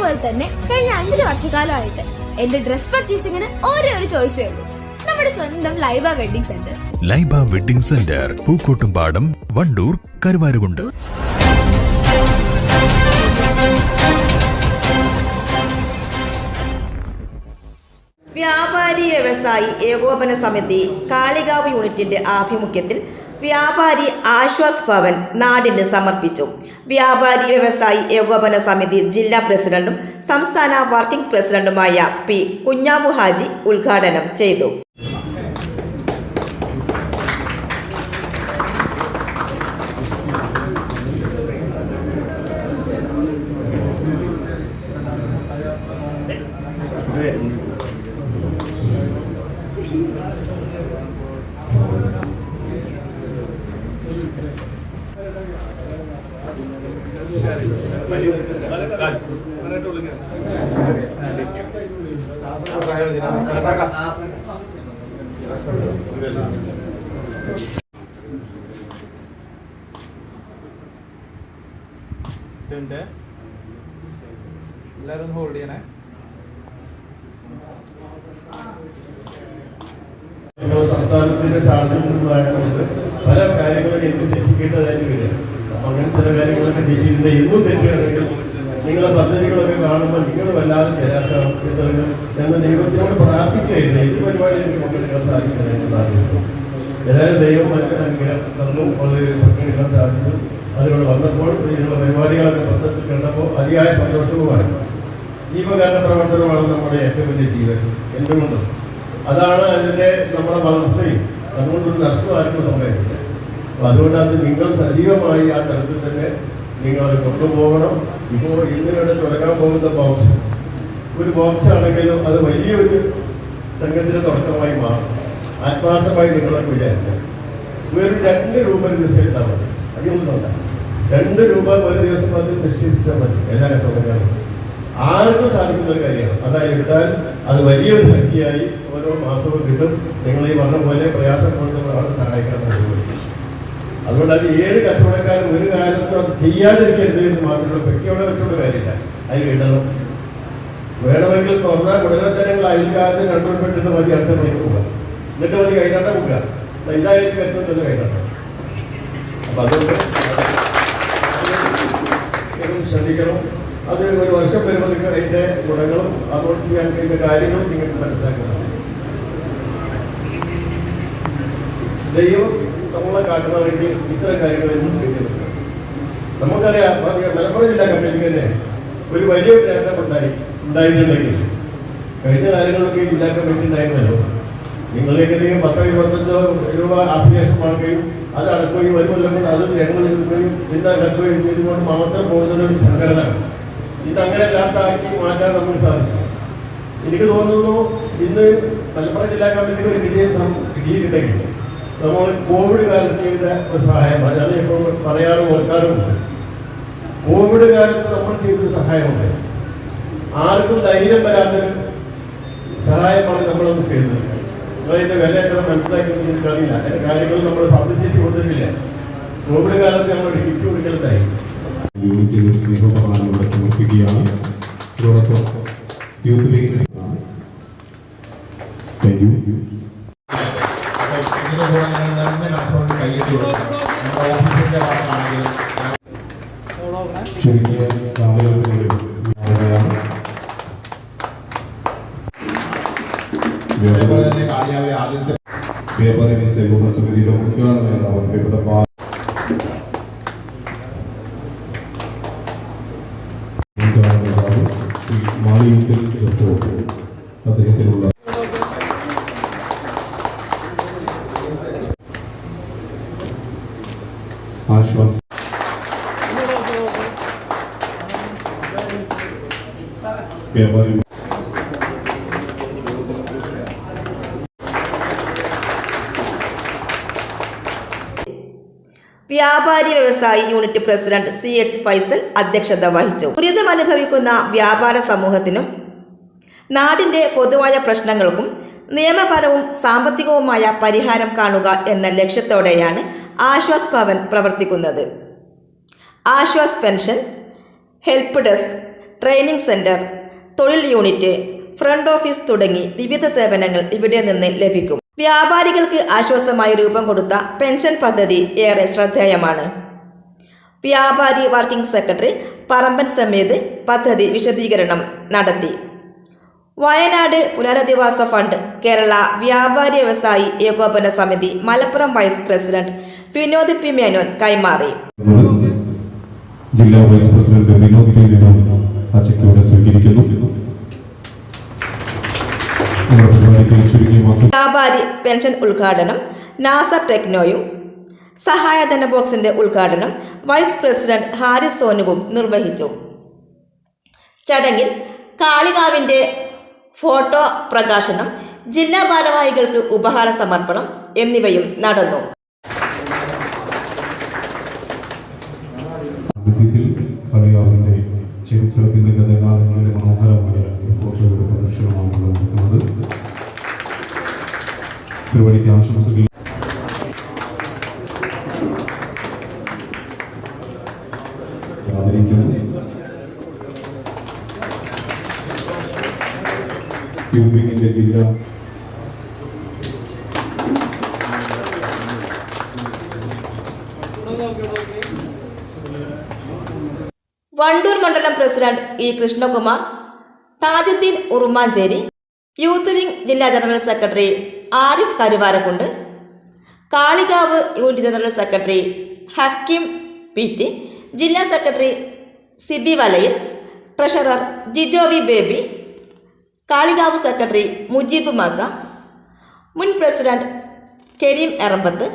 പോലെ തന്നെ കഴിഞ്ഞ അഞ്ചു വർഷക്കാലമായിട്ട് എന്റെ ഡ്രസ് പർച്ചേസിംഗിന് ഒരേ ഒരു ചോയ്സേ ഉള്ളൂ. നമ്മുടെ സ്വന്തം Laiba wedding centre Laiba wedding centre Pookkottumpadam Wandoor Karuvarakundu. വ്യാപാരി വ്യവസായി ഏകോപന സമിതി കാളികാവ് യൂണിറ്റിന്റെ ആഭിമുഖ്യത്തിൽ വ്യാപാരി ആശ്വാസ് ഭവൻ നാടിന് സമർപ്പിച്ചു. വ്യാപാരി വ്യവസായി ഏകോപന സമിതി ജില്ലാ പ്രസിഡന്റും സംസ്ഥാന വർക്കിംഗ് പ്രസിഡന്റുമായ പി കുഞ്ഞാമു ഹാജി ഉദ്ഘാടനം ചെയ്തു. ഇതുണ്ട്. എല്ലാവരും ഒന്ന് ഹോൾഡ് ചെയ്യണേ. സംസ്ഥാനത്തിന്റെ നിന്നായതുകൊണ്ട് പല കാര്യങ്ങളും എനിക്ക് തെറ്റിക്കേണ്ടതായിട്ട് വരും അങ്ങനെ ചില കാര്യങ്ങളൊക്കെ തെറ്റിയിട്ടുണ്ട്. എന്നും തെറ്റുകയാണെങ്കിൽ നിങ്ങളെ പദ്ധതികളൊക്കെ കാണുമ്പോൾ നിങ്ങൾ വല്ലാതെ നിരാശാണ് എന്ന് ദൈവത്തിനോട് പ്രാർത്ഥിക്കുകയില്ല ഏത് പരിപാടി എനിക്ക് പങ്കെടുക്കാൻ സാധിക്കില്ല എന്ന് ആഗ്രഹിച്ചു ഏതായാലും ദൈവം മറ്റൊരു അനുഗ്രഹം തന്നു. അത് പങ്കെടുക്കാൻ സാധിച്ചു. അതിലൂടെ വന്നപ്പോൾ ഇതിനുള്ള പരിപാടികളൊക്കെ പദ്ധതി കണ്ടപ്പോൾ അതിയായ സന്തോഷവുമാണ്. ജീവകാരണ പ്രവർത്തനമാണ് നമ്മുടെ ഏറ്റവും വലിയ ജീവൻ എന്തുകൊണ്ടും. അതാണ് അതിന്റെ നമ്മുടെ വളർച്ചയും. അതുകൊണ്ടൊരു നഷ്ടമായിരുന്നു സമയത്ത് അപ്പോൾ അപ്പൊ അതുകൊണ്ട് അത് നിങ്ങൾ സജീവമായി ആ തരത്തിൽ തന്നെ നിങ്ങൾ അത് കൊണ്ടുപോകണം. ഇപ്പോൾ ഇന്നിവിടെ തുടങ്ങാൻ പോകുന്ന ബോക്സ് ഒരു ബോക്സ് ആണെങ്കിലും അത് വലിയൊരു സംഘത്തിന് തുടക്കമായി മാറും. ആത്മാർത്ഥമായി നിങ്ങളൊക്കെ വിചാരിച്ചാൽ. ഒരു രണ്ട് രൂപ നിശ്ചയിട്ടാൽ മതി. അതിലൊന്നുമല്ല രണ്ട് രൂപ ഒരു ദിവസം അത് നിശ്ചയിച്ചാൽ മതി. എല്ലാ കച്ചവടക്കാരും ആർക്കും സാധിക്കുന്ന ഒരു കാര്യമാണ്. ഇട്ടാൽ അത് വലിയൊരു ശക്തിയായി ഓരോ മാസവും കിട്ടും. നിങ്ങൾ ഈ പറഞ്ഞ പോലെ പ്രയാസപ്പെടുന്നവരാണ് സഹായിക്കാൻ പോകുന്നത് അതുകൊണ്ട് അത് ഏത് കച്ചവടക്കാരും ഒരു കാലത്തും അത് ചെയ്യാതിരിക്കരുത് എന്ന് മാത്രമല്ല പെട്ടിയോടെ വെച്ചുള്ള കാര്യമില്ല. അതിൽ ഇടണം വേണമെങ്കിൽ തുറന്നാൽ ഉടനെ തന്നെ നിങ്ങൾ കണ്ടുപിടിപ്പിച്ചിട്ട് മതി അടുത്ത പണിക്ക് പോകാം എന്നിട്ട് മതി കൈനാട്ടം പോവുക ഇതായിരിക്കും ഏറ്റവും നല്ല കൈനാട്ടം അപ്പൊ അതുകൊണ്ട് ശ്രദ്ധിക്കണം. അത് ഒരു വർഷം വരുമ്പോൾ അതിന്റെ ഗുണങ്ങളും അതുകൊണ്ട് ചെയ്യാൻ കഴിയുന്ന കാര്യങ്ങളും നിങ്ങൾക്ക് മനസ്സിലാക്കണം. ദൈവം നമ്മളെ കാട്ടണമെങ്കിൽ ഇത്തരം കാര്യങ്ങളൊന്നും ചെയ്യുന്നില്ല നമുക്കറിയാം മലപ്പുറം ജില്ലാ കമ്മിറ്റിക്ക് തന്നെ ഒരു വലിയ പ്രേരണം ഉണ്ടായി ഉണ്ടായിട്ടുണ്ടെങ്കിൽ കഴിഞ്ഞ കാര്യങ്ങളൊക്കെ ജില്ലാ കമ്മിറ്റി ഉണ്ടായിരുന്നല്ലോ. നിങ്ങളേക്ക് എന്തെങ്കിലും പത്തോ ഇരുപത്തഞ്ചോ രൂപ ആപ്ലിക്കേഷൻ വാങ്ങുകയും അത് അടക്കുകയും ഒരു കൊല്ലം കൊണ്ട് അത് ഞങ്ങൾ എടുക്കുകയും ഇത് അടക്കുകയും ചെയ്തുകൊണ്ട് മാത്രം പോകുന്ന ഒരു സംഘടന. ഇതങ്ങനെ അല്ലാത്താക്കി മാറ്റാൻ നമുക്ക് സാധിക്കും. എനിക്ക് തോന്നുന്നു ഇന്ന് മലപ്പുറം ജില്ലാ കമ്മിറ്റിക്ക് ഒരു വിജയം കിട്ടിയിട്ടുണ്ടെങ്കിൽ നമ്മൾ കോവിഡ് കാലത്ത് ചെയ്ത ഒരു സഹായം അതാണ് ഇപ്പോൾ പറയാറും ഓർക്കാറുമുണ്ട് കോവിഡ് കാലത്ത് നമ്മൾ ചെയ്തൊരു സഹായമുണ്ട്. ആർക്കും ധൈര്യം വരാത്തൊരു സഹായമാണ് നമ്മളൊന്ന് ചെയ്തത് നിങ്ങളതിന്റെ വില എത്ര മനസ്സിലാക്കി എനിക്കറിയില്ല. അതിന്റെ കാര്യങ്ങൾ നമ്മൾ പബ്ലിസിറ്റി കൊടുത്തിട്ടില്ല. കോവിഡ് കാലത്ത് നമ്മൾ ഹിറ്റ് കൊടുക്കേണ്ടതായി സമർപ്പിക്കുകയാണ്. താങ്ക് യു ചുരുങ്ങിയ നാളുകൾക്കുള്ളിൽ അവരെയാണ് വ്യാപാര- വ്യാപാരി സേവന സമിതിയുടെ ഉദ്ഘാടന നേതാവ് പ്രിയപ്പെട്ട പാ- ഉദ്ഘാടന നേതാവ് ശ്രീ മാളിയൂട്ടിൽ റിപ്പോർട്ട് അദ്ദേഹത്തിനുള്ള ആശ്വാസം വ്യാപാരി വ്യവസായി unit president C H Faisal അധ്യക്ഷത വഹിച്ചു. ദുരിതം അനുഭവിക്കുന്ന വ്യാപാര സമൂഹത്തിനും നാടിന്റെ പൊതുവായ പ്രശ്നങ്ങൾക്കും നിയമപരവും സാമ്പത്തികവുമായ പരിഹാരം കാണുക എന്ന ലക്ഷ്യത്തോടെയാണ് ആശ്വാസ് ഭവൻ പ്രവർത്തിക്കുന്നത്. Aashwas pension help desk training centre തൊഴിൽ യൂണിറ്റ് ഫ്രണ്ട് ഓഫീസ് തുടങ്ങി വിവിധ സേവനങ്ങൾ ഇവിടെ നിന്ന് ലഭിക്കും. വ്യാപാരികൾക്ക് ആശ്വാസമായി രൂപം കൊടുത്ത പെൻഷൻ പദ്ധതി ഏറെ ശ്രദ്ധേയമാണ്. വ്യാപാരി വർക്കിംഗ് സെക്രട്ടറി പറമ്പൻ സമേത് പദ്ധതി വിശദീകരണം നടത്തി. വയനാട് പുനരധിവാസ ഫണ്ട് കേരള വ്യാപാരി വ്യവസായി ഏകോപന സമിതി Malappuram vice president Vinod P Menon കൈമാറി. ജില്ലാ വൈസ് പ്രസിഡന്റ് വിനോദ് മേനോൻ ആ ചെക്ക് ഇവിടെ സ്വീകരിക്കുന്നു വ്യാപാരി പെൻഷൻ ഉദ്ഘാടനം നാസർ ടെക്നോയും സഹായധന ബോക്സിന്റെ ഉദ്ഘാടനം വൈസ് പ്രസിഡന്റ് ഹാരിസ് സോനുവും നിർവഹിച്ചു. ചടങ്ങിൽ കാളികാവിന്റെ ഫോട്ടോ പ്രകാശനം ജില്ലാ ഭാരവാഹികൾക്ക് ഉപഹാര സമർപ്പണം എന്നിവയും നടന്നു. ആദ്യത്തിൽ കളിയാവിന്റെ ചരിത്രത്തിന്റെ ഗതകാലങ്ങളിലെ മനോഹരമായ ഒരു ഫോട്ടോയുടെ പ്രദർശനമാണ് ഇവിടെ നടത്തുന്നത് പരിപാടിക്ക് ആശംസകൾ. ആദരിക്കുന്നു. ജില്ലാ വണ്ടൂർ മണ്ഡലം president E Krishnakumar Thajuddeen Urumancheri youth wing ജില്ലാ general secretary Arif Karuvarakundu Kalikavu unit general secretary Hakkim P T ജില്ലാ secretary Sibi Valayil treasurer Jijo V Baby Kalikavu secretary Mujeeb Masa മുൻ president Kareem Erambath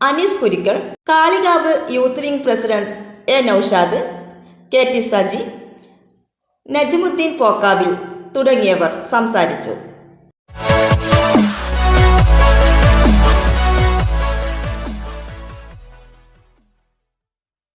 Anees Kurikkal Kalikavu youth wing president A Naushad K T Saji Najmuddeen Pokkavil തുടങ്ങിയവർ സംസാരിച്ചു.